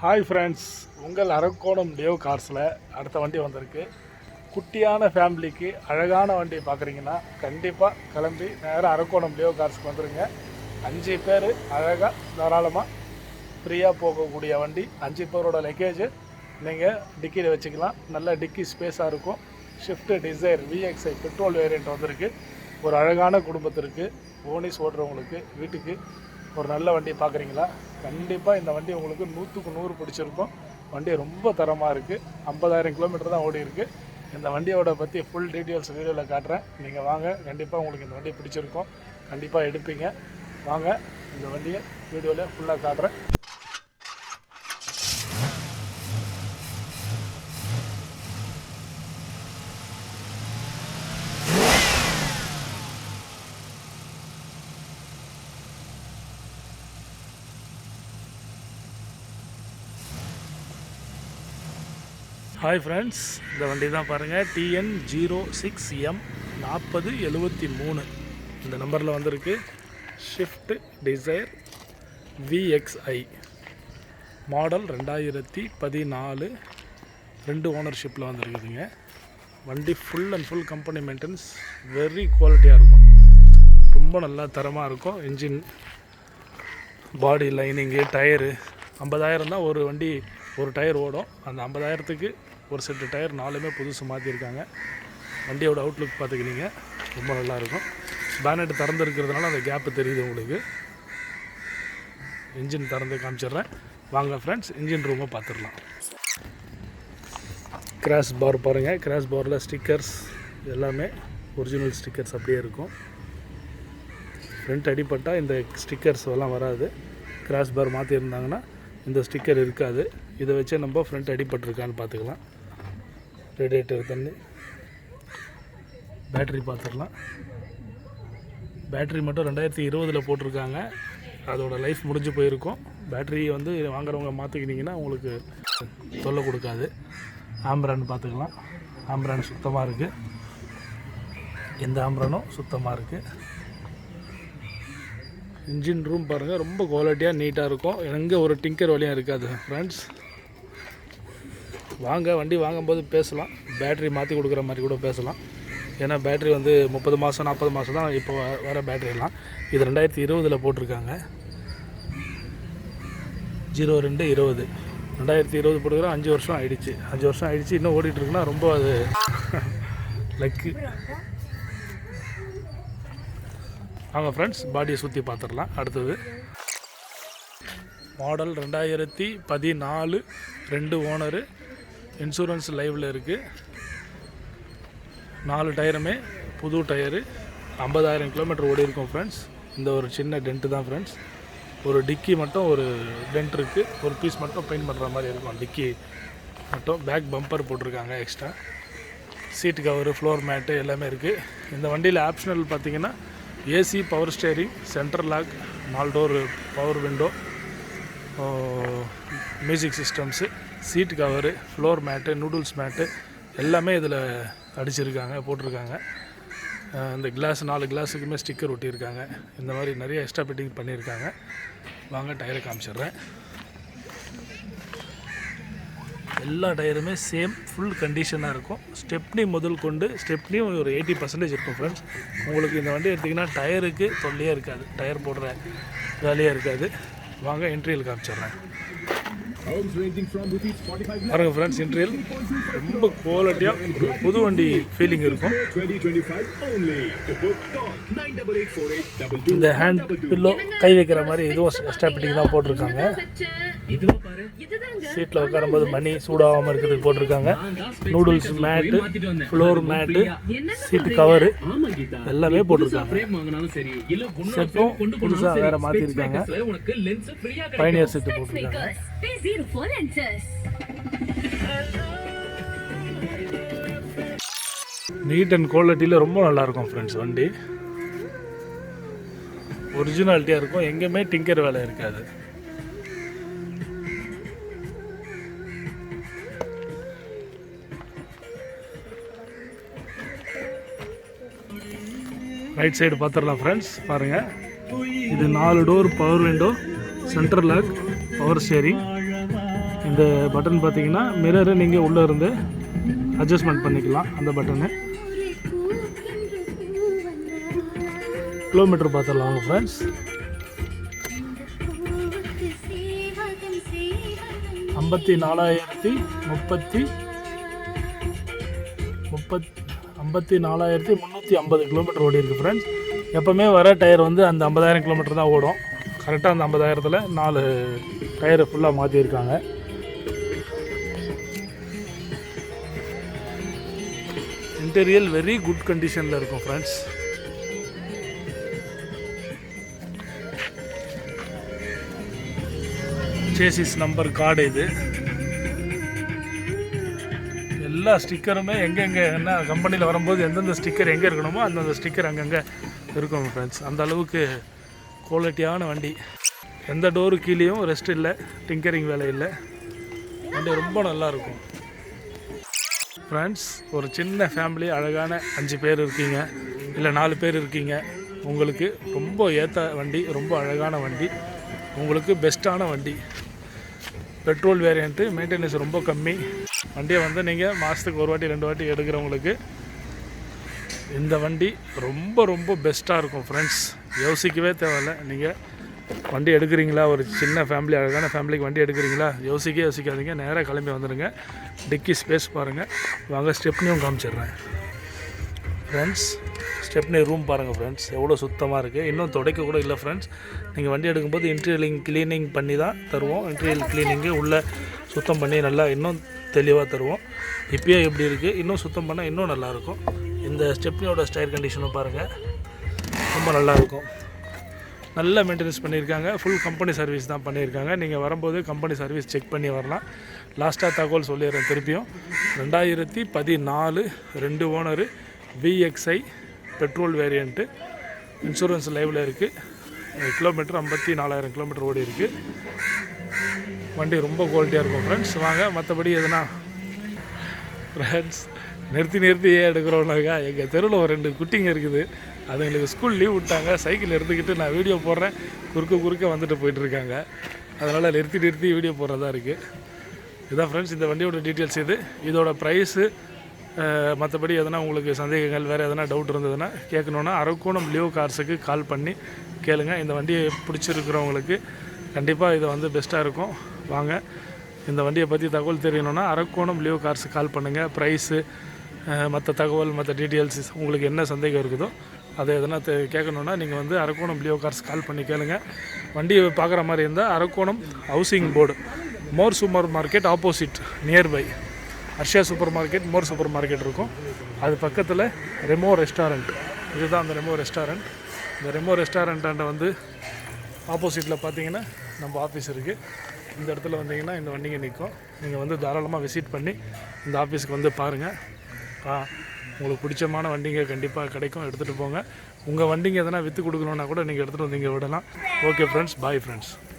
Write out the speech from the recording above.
Hi friends உங்கள் Arakkonam Dave கார்ஸில் அடுத்த வண்டி வந்திருக்கு. குட்டியான ஃபேமிலிக்கு அழகான வண்டி பார்க்குறீங்கன்னா கண்டிப்பாக கிளம்பி நேராக அரக்கோணம் டேவ் கார்ஸ்க்கு வந்துடுங்க அஞ்சு பேர் அழகாக தாராளமாக ஃப்ரீயாக போகக்கூடிய வண்டி. அஞ்சு பேரோட லக்கேஜ் நீங்கள் டிக்கியில் வச்சுக்கலாம். நல்ல டிக்கி ஸ்பேஸாக இருக்கும். Swift Dzire VXi petrol variant வந்திருக்கு. ஒரு அழகான குடும்பத்திற்கு ஓனிஸ் ஓட்டுறவங்களுக்கு வீட்டுக்கு ஒரு நல்ல வண்டி பார்க்குறீங்களா? கண்டிப்பாக இந்த வண்டி உங்களுக்கு நூற்றுக்கு நூறு பிடிச்சிருக்கும். வண்டி ரொம்ப தரமாக இருக்குது ஐம்பதாயிரம் கிலோமீட்டர் தான் ஓடி இருக்குது இந்த வண்டியோட பற்றி ஃபுல் டீட்டெயில்ஸ் வீடியோவில் காட்டுறேன். நீங்கள் வாங்க கண்டிப்பாக உங்களுக்கு இந்த வண்டி பிடிச்சிருக்கும். கண்டிப்பாக எடுப்பீங்க. வாங்க இந்த வண்டியை வீடியோவில் ஃபுல்லாக காட்டுறேன். ஹாய் ஃப்ரெண்ட்ஸ் இந்த வண்டி தான் பாருங்கள் டிஎன் ஜீரோ சிக்ஸ் எம் நாற்பது எழுபத்தி மூணு. இந்த நம்பரில் வந்திருக்கு. ஷிஃப்ட் டிசைர் விஎக்ஸ்ஐ மாடல் ரெண்டாயிரத்தி பதினாலு. ரெண்டு ஓனர்ஷிப்பில் வந்துருக்குதுங்க. வண்டி full and full company maintenance very குவாலிட்டியாக இருக்கும். ரொம்ப நல்லா தரமாக இருக்கும். இன்ஜின் பாடி லைனிங்கு டயரு ஐம்பதாயிரம் தான் ஒரு வண்டி ஒரு டயர் ஓடும். அந்த ஐம்பதாயிரத்துக்கு ஒரு செட்டு டயர் நாலுமே புதுசு மாற்றிருக்காங்க வண்டியோட அவுட்லுக் பார்த்துக்கினீங்க. ரொம்ப நல்லாயிருக்கும். பேனட் திறந்து இருக்கிறதுனால அந்த கேப்பு தெரியுது உங்களுக்கு. இன்ஜின் திறந்து காமிச்சிடுறேன். வாங்க ஃப்ரெண்ட்ஸ் இன்ஜின் ரூமை பார்த்துடலாம். கிராஷ் பார் பாருங்கள் கிராஷ் பாரில் ஸ்டிக்கர்ஸ் எல்லாமே ஒரிஜினல் ஸ்டிக்கர்ஸ் அப்படியே இருக்கும். ஃப்ரண்ட் அடிப்பட்டால் இந்த ஸ்டிக்கர்ஸ் எல்லாம் வராது. கிராஷ் பார் மாற்றிருந்தாங்கன்னா இந்த ஸ்டிக்கர் இருக்காது. இதை வச்சு நம்ம ஃப்ரண்ட் அடிபட்டிருக்கான்னு பார்த்துக்கலாம். ரேடியேட்டர் தண்ணி பேட்ரி பார்த்துடலாம். பேட்ரி மட்டும் ரெண்டாயிரத்தி இருபதில் போட்டிருக்காங்க. அதோடய லைஃப் முடிஞ்சு போயிருக்கும். பேட்ரி வந்து வாங்குறவங்க மாற்றிக்கினீங்கன்னா உங்களுக்கு தொல்லை கொடுக்காது. ஆம்பரான் பார்த்துக்கலாம். ஆம்பரான் சுத்தமாக இருக்குது எந்த ஆம்பரானும் சுத்தமாக இருக்குது இன்ஜின் ரூம் பாருங்கள் ரொம்ப குவாலிட்டியாக நீட்டாக இருக்கும். எங்கே ஒரு டிங்கர் வழியாக இருக்காது ஃப்ரெண்ட்ஸ் வாங்க வண்டி வாங்கும்போது பேசலாம். பேட்ரி மாற்றி கொடுக்குற மாதிரி கூட பேசலாம். ஏன்னா பேட்ரி வந்து முப்பது மாதம் நாற்பது மாதம் தான் இப்போ வ- வர பேட்ரிலாம் இது ரெண்டாயிரத்தி இருபதில் போட்டிருக்காங்க. ஜீரோ ரெண்டு இருபது. ரெண்டாயிரத்தி இருபது போட்டுக்கிறோம் அஞ்சு வருஷம் ஆயிடுச்சு. அஞ்சு வருஷம் ஆயிடுச்சு இன்னும் ஓடிட்டுருக்குன்னா ரொம்ப அது லக்கு வாங்க ஃப்ரெண்ட்ஸ் பாடியை சுற்றி பார்த்துடலாம் அடுத்தது. மாடல் ரெண்டாயிரத்தி பதினாலு ரெண்டு ஓனரு இன்சூரன்ஸ் லைவில் இருக்குது நாலு டயருமே புது டயரு ஐம்பதாயிரம் கிலோமீட்டர் ஓடி இருக்கும் ஃப்ரெண்ட்ஸ் இந்த ஒரு சின்ன டென்ட்டு தான் ஃப்ரெண்ட்ஸ் ஒரு டிக்கி மட்டும் ஒரு டென்ட் இருக்குது ஒரு பீஸ் மட்டும் பெயிண்ட் பண்ணுற மாதிரி இருக்கும். டிக்கி மட்டும் பேக் பம்பர் போட்டிருக்காங்க extra seat cover floor mat எல்லாமே இருக்குது இந்த வண்டியில் ஆப்ஷனல் பார்த்தீங்கன்னா AC power steering centre lock நாலு door power window music systems seat cover floor mat noodles mat எல்லாமே இதில் அடிச்சிருக்காங்க போட்டிருக்காங்க. இந்த கிளாஸ் நாலு கிளாஸுக்குமே ஸ்டிக்கர் ஒட்டியிருக்காங்க. இந்த மாதிரி நிறைய எக்ஸ்ட்ரா ஃபிட்டிங் பண்ணியிருக்காங்க. வாங்க டயரை காமிச்சிடுறேன். எல்லா டயருமே சேம் ஃபுல் கண்டிஷனாக இருக்கும். ஸ்டெப்னி முதல் கொண்டு ஸ்டெப்னியும் ஒரு எயிட்டி பர்சன்டேஜ் இருக்கும் ஃப்ரெண்ட்ஸ் உங்களுக்கு இந்த வண்டி எடுத்திங்கன்னா டயருக்கு தொல்லையே இருக்காது. டயர் போடுற வேலையாக இருக்காது. வாங்க என்ட்ரியில் காமிச்சிட்றேன். Homes ranging from rupees 45 பாருங்கள் ஃப்ரெண்ட்ஸ் இன்ட்ரியல் ரொம்ப குவாலிட்டியாக புது வண்டி ஃபீலிங் இருக்கும். இந்த ஹேண்ட் பில்லோ கை வைக்கிற மாதிரி இதுவும் எக்ஸ்ட்ரா தான் போட்டிருக்காங்க. சீட்டில் உட்காரும்போது மணி சூடாகாமல் இருக்கிறதுக்கு போட்டிருக்காங்க. Noodles mat floor mat seat cover எல்லாமே போட்டிருக்காங்க. செட்டும் புதுசாக வேறு புதுசா பயணியர் சீட்டு போட்டிருக்காங்க. Makers, pay for need and குவாலிட்டியில் ரொம்ப நல்லாயிருக்கும் ஃப்ரெண்ட்ஸ் வண்டி. ஒரிஜினாலிட்டியாக இருக்கும். எங்கேயுமே டிங்கர் வேலை இருக்காது. ரைட் சைடு பார்த்துடலாம் ஃப்ரெண்ட்ஸ் பாருங்கள் இது நாலு door power window centre lock power steering இந்த பட்டன் பார்த்தீங்கன்னா மிரரை நீங்கள் உள்ளே இருந்து அட்ஜஸ்ட்மெண்ட் பண்ணிக்கலாம் அந்த பட்டனு கிலோமீட்டர் பார்த்துடலாம் ஃப்ரெண்ட்ஸ் ஐம்பத்தி நாலாயிரத்தி முப்பத்தி முப்பத் ஐம்பத்தி நாலாயிரத்தி முந்நூற்றி ஐம்பது கிலோமீட்டர் ஓடி இருக்குது ஃப்ரெண்ட்ஸ் எப்போவுமே வர டயர் வந்து அந்த ஐம்பதாயிரம் கிலோமீட்டர் தான் ஓடும். கரெக்டாக அந்த ஐம்பதாயிரத்தில் நாலு டயரை ஃபுல்லாக மாற்றியிருக்காங்க இன்டீரியல் வெரி குட் கண்டிஷனில் இருக்கும் ஃப்ரெண்ட்ஸ் சேசிஸ் நம்பர் கார்டு இது. எல்லா ஸ்டிக்கருமே எங்கெங்கே என்ன கம்பெனியில் வரும்போது எந்தெந்த ஸ்டிக்கர் எங்கே இருக்கணுமோ அந்தந்த ஸ்டிக்கர் அங்கங்கே இருக்கும் ஃப்ரெண்ட்ஸ் அந்த அளவுக்கு குவாலிட்டியான வண்டி. எந்த டோரு கீழேயும் ரெஸ்ட் இல்லை டிங்கரிங் வேலை இல்லை. வண்டி ரொம்ப நல்லா இருக்கும். ஃப்ரெண்ட்ஸ் ஒரு சின்ன ஃபேமிலி அழகான அஞ்சு பேர் இருக்கீங்க. இல்லை நாலு பேர் இருக்கீங்க. உங்களுக்கு ரொம்ப ஏற்ற வண்டி ரொம்ப அழகான வண்டி. உங்களுக்கு பெஸ்ட்டான வண்டி. பெட்ரோல் வேரியண்ட்டு மெயின்டெனன்ஸ் ரொம்ப கம்மி. வண்டியை வந்து நீங்கள் மாதத்துக்கு ஒரு வாட்டி ரெண்டு வாட்டி எடுக்கிறவங்களுக்கு இந்த வண்டி ரொம்ப ரொம்ப பெஸ்ட்டாக இருக்கும் ஃப்ரெண்ட்ஸ் யோசிக்கவே தேவையில்ல. நீங்கள் வண்டி எடுக்கிறீங்களா? ஒரு சின்ன ஃபேமிலி அழகான ஃபேமிலிக்கு வண்டி எடுக்கிறீங்களா? யோசிக்க யோசிக்காதீங்க. நேராக கிளம்பி வந்துடுங்க டிக்கி ஸ்பேஸ் பாருங்கள் வாங்க ஸ்டெப்னியும் காமிச்சிடுறேன். ஃப்ரெண்ட்ஸ் ஸ்டெப்னி ரூம் பாருங்கள் ஃப்ரெண்ட்ஸ் எவ்வளோ சுத்தமாக இருக்குது இன்னும் துடைக்க கூட இல்லை ஃப்ரெண்ட்ஸ் நீங்கள் வண்டி எடுக்கும்போது இன்டீரியலிங் க்ளீனிங் பண்ணி தான் தருவோம். இன்டீரியல் க்ளீனிங்கு உள்ளே சுத்தம் பண்ணி நல்லா இன்னும் தெளிவாக தருவோம். இப்பயே எப்படி இருக்குது இன்னும் சுத்தம் பண்ணால் இன்னும் நல்லாயிருக்கும் இந்த ஸ்டெப்னியோட ஸ்டைர் கண்டிஷனும் பாருங்கள் ரொம்ப நல்லாயிருக்கும். நல்ல மெயின்டெனன்ஸ் பண்ணியிருக்காங்க. ஃபுல் கம்பெனி சர்வீஸ் தான் பண்ணியிருக்காங்க. நீங்கள் வரும்போது கம்பெனி சர்வீஸ் செக் பண்ணி வரலாம். லாஸ்ட்டாக தகவல் சொல்லிடுறேன் திருப்பியும். ரெண்டாயிரத்தி பதினாலு ரெண்டு owner VXi petrol variant insurance லைவில் இருக்குது கிலோமீட்டர் ஐம்பத்தி நாலாயிரம் கிலோமீட்டர் ஓடி இருக்குது வண்டி ரொம்ப குவாலிட்டியாக இருக்கும் ஃப்ரெண்ட்ஸ் வாங்க மற்றபடி எதுனா ஃப்ரெண்ட்ஸ் நிறுத்தி நிறுத்தி ஏன் எடுக்கிறோம்னாக்கா எங்கள் தெருவில் ஒரு ரெண்டு குட்டிங்க இருக்குது. அதுங்களுக்கு ஸ்கூல் லீவ் விட்டாங்க. சைக்கிள் எடுத்துக்கிட்டு நான் வீடியோ போடுறேன். குறுக்க குறுக்க வந்துட்டு போயிட்டுருக்காங்க அதனால் நிறுத்தி நிறுத்தி வீடியோ போடுறதா இருக்குது இதான் ஃப்ரெண்ட்ஸ் இந்த வண்டியோட டீட்டெயில்ஸ் இது. இதோட ப்ரைஸு மற்றபடி எதனா உங்களுக்கு சந்தேகங்கள் வேறு எதனா டவுட் இருந்ததுன்னா கேட்கணுன்னா அரக்கோணம் லியோ கார்ஸுக்கு கால் பண்ணி கேளுங்க. இந்த வண்டியை பிடிச்சிருக்கிறவங்களுக்கு கண்டிப்பாக இது வந்து பெஸ்ட்டாக இருக்கும். வாங்க. இந்த வண்டியை பற்றி தகவல் தெரியணுன்னா அரக்கோணம் லியோ கார்ஸுக்கு கால் பண்ணுங்கள் ப்ரைஸு மற்ற தகவல் மற்ற டீட்டெயில்ஸ் உங்களுக்கு என்ன சந்தேகம் இருக்குதோ அதை எதனா கேட்கணுன்னா நீங்கள் வந்து அரக்கோணம் லியோ கார்ஸ் கால் பண்ணி கேளுங்கள் வண்டியை பார்க்குற மாதிரி இருந்தால் Arakkonam housing board More supermarket opposite nearby Harsha supermarket More supermarket இருக்கும். அது பக்கத்தில் ரெமோ ரெஸ்டாரண்ட் இதுதான் அந்த ரெமோ ரெஸ்டாரண்ட் இந்த ரெமோ ரெஸ்டாரண்ட்டாண்ட வந்து ஆப்போசிட்டில் பார்த்தீங்கன்னா நம்ம ஆஃபீஸ் இருக்குது இந்த இடத்துல வந்தீங்கன்னா இந்த வண்டிங்க நிற்கும் நீங்கள் வந்து தாராளமாக விசிட் பண்ணி இந்த ஆஃபீஸ்க்கு வந்து பாருங்கள் உங்களுக்கு பிடிச்சமான வண்டிங்க கண்டிப்பாக கிடைக்கும். எடுத்துகிட்டு போங்க. உங்கள் வண்டிங்க எதனா விற்று கொடுக்கணுன்னா கூட நீங்கள் எடுத்துகிட்டு வந்து இங்கே விடலாம். Okay friends bye friends